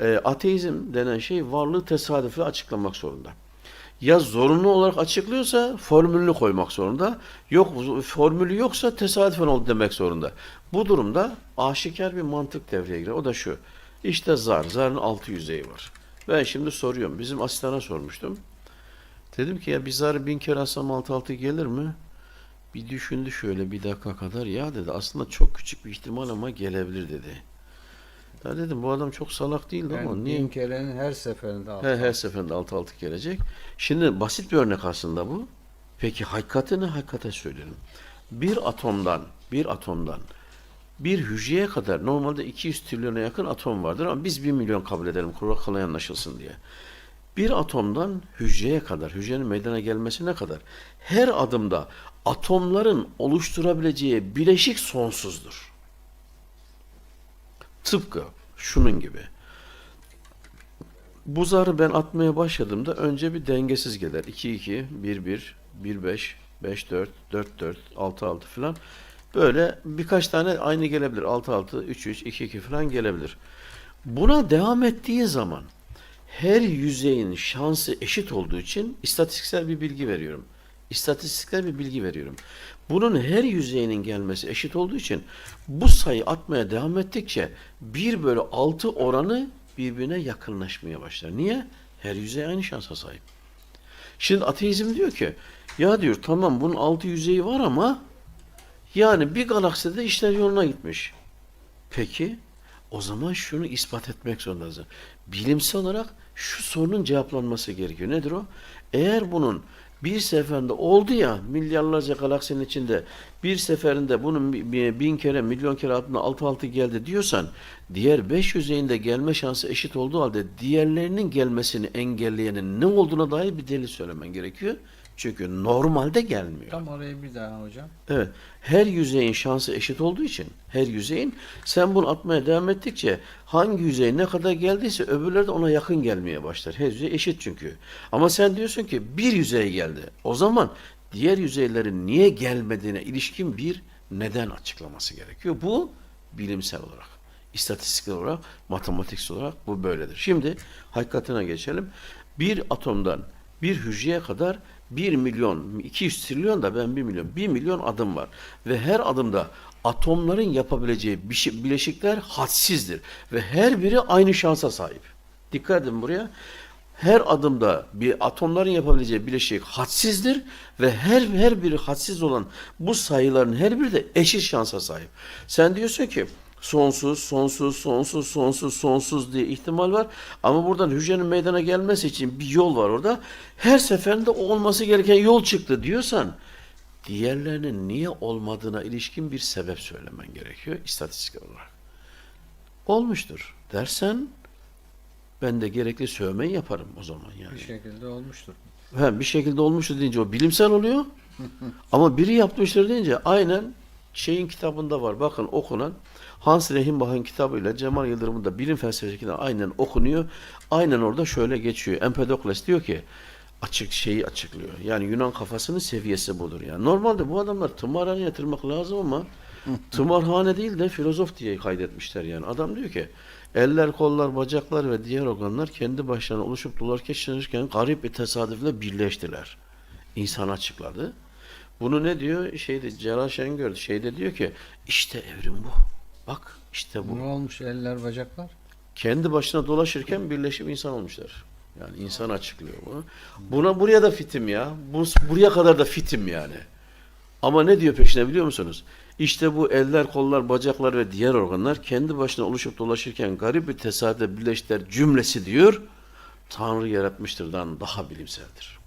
e, ateizm denen şey varlığı tesadüfle açıklamak zorunda. Ya zorunlu olarak açıklıyorsa formülünü koymak zorunda. Yok formülü yoksa tesadüfen oldu demek zorunda. Bu durumda aşikar bir mantık devreye girer. O da şu. İşte zar. Zarın altı yüzeyi var. Ben şimdi soruyorum. Bizim asistana sormuştum. Dedim ki ya bir zarı bin kere atsam altı altı gelir mi? Bir düşündü şöyle bir dakika kadar. Ya dedi aslında çok küçük bir ihtimal ama gelebilir dedi. Ya dedim bu adam çok salak değildi ama Yani niye? bin kerenin her seferinde altı. Her, her seferinde altı altı gelecek. Şimdi basit bir örnek aslında bu. Peki hakikati ne? Hakikate söyleyelim. Bir atomdan, bir atomdan bir hücreye kadar normalde 200 trilyona yakın atom vardır ama biz 1 milyon kabul edelim kolay kolay anlaşılsın diye. Bir atomdan hücreye kadar, hücrenin meydana gelmesine kadar her adımda atomların oluşturabileceği bileşik sonsuzdur. Tıpkı şunun gibi. Bu zarı ben atmaya başladığımda önce bir dengesiz gelir. 2-2, 1-1, 1-5, 5-4, 4-4, 6-6 falan. Böyle birkaç tane aynı gelebilir. 6-6, 3-3, 2-2 falan gelebilir. Buna devam ettiği zaman her yüzeyin şansı eşit olduğu için istatistiksel bir bilgi veriyorum. İstatistiksel bir bilgi veriyorum. Bunun her yüzeyinin gelmesi eşit olduğu için bu sayı atmaya devam ettikçe 1 bölü 6 oranı birbirine yakınlaşmaya başlar. Niye? Her yüzey aynı şansa sahip. Şimdi ateizm diyor ki ya diyor tamam bunun 6 yüzeyi var ama yani bir galakside işler yoluna gitmiş. Peki o zaman şunu ispat etmek zorundayız. Bilimsel olarak şu sorunun cevaplanması gerekiyor. Nedir o? Eğer bunun bir seferinde oldu ya milyarlarca galaksinin içinde bir seferinde bunun bi- bi- bin kere milyon kere altına altı altı geldi diyorsan diğer beş yüzeyinde gelme şansı eşit olduğu halde diğerlerinin gelmesini engelleyenin ne olduğuna dair bir delil söylemen gerekiyor. Çünkü normalde gelmiyor. Tam oraya bir daha hocam. Evet. Her yüzeyin şansı eşit olduğu için her yüzeyin sen bunu atmaya devam ettikçe hangi yüzey ne kadar geldiyse öbürleri de ona yakın gelmeye başlar. Her yüzey eşit çünkü. Ama sen diyorsun ki bir yüzey geldi. O zaman diğer yüzeylerin niye gelmediğine ilişkin bir neden açıklaması gerekiyor. Bu bilimsel olarak, istatistiksel olarak, matematiksel olarak bu böyledir. Şimdi hakikatine geçelim. Bir atomdan bir hücreye kadar 1 milyon, 200 trilyon da ben 1 milyon, 1 milyon adım var. Ve her adımda atomların yapabileceği bişi- bileşikler hadsizdir. Ve her biri aynı şansa sahip. Dikkat edin buraya. Her adımda bir atomların yapabileceği bileşik hadsizdir ve her her biri hadsiz olan bu sayıların her biri de eşit şansa sahip. Sen diyorsun ki sonsuz, sonsuz, sonsuz, sonsuz, sonsuz diye ihtimal var. Ama buradan hücrenin meydana gelmesi için bir yol var orada. Her seferinde o olması gereken yol çıktı diyorsan diğerlerinin niye olmadığına ilişkin bir sebep söylemen gerekiyor istatistik olarak. Olmuştur dersen ben de gerekli sövmeyi yaparım o zaman yani. Bir şekilde olmuştur. He, bir şekilde olmuştur deyince o bilimsel oluyor. Ama biri yapmıştır deyince aynen şeyin kitabında var. Bakın okunan Hans Reichenbach'ın kitabıyla Cemal Yıldırım'ın da bilim felsefesinde aynen okunuyor. Aynen orada şöyle geçiyor. Empedokles diyor ki açık şeyi açıklıyor. Yani Yunan kafasının seviyesi budur. Yani normalde bu adamlar tımarhane yatırmak lazım ama tımarhane değil de filozof diye kaydetmişler yani. Adam diyor ki eller, kollar, bacaklar ve diğer organlar kendi başlarına oluşup dolarken çalışırken garip bir tesadüfle birleştiler. İnsan açıkladı. Bunu ne diyor? Şeyde Celal Şengör şeyde diyor ki işte evrim bu. Bak işte bu. Ne olmuş eller bacaklar? Kendi başına dolaşırken birleşip insan olmuşlar. Yani insan açıklıyor bunu. Buna buraya da fitim ya. Bu, buraya kadar da fitim yani. Ama ne diyor peşine biliyor musunuz? İşte bu eller, kollar, bacaklar ve diğer organlar kendi başına oluşup dolaşırken garip bir tesadüfe birleştiler cümlesi diyor. Tanrı yaratmıştırdan daha bilimseldir.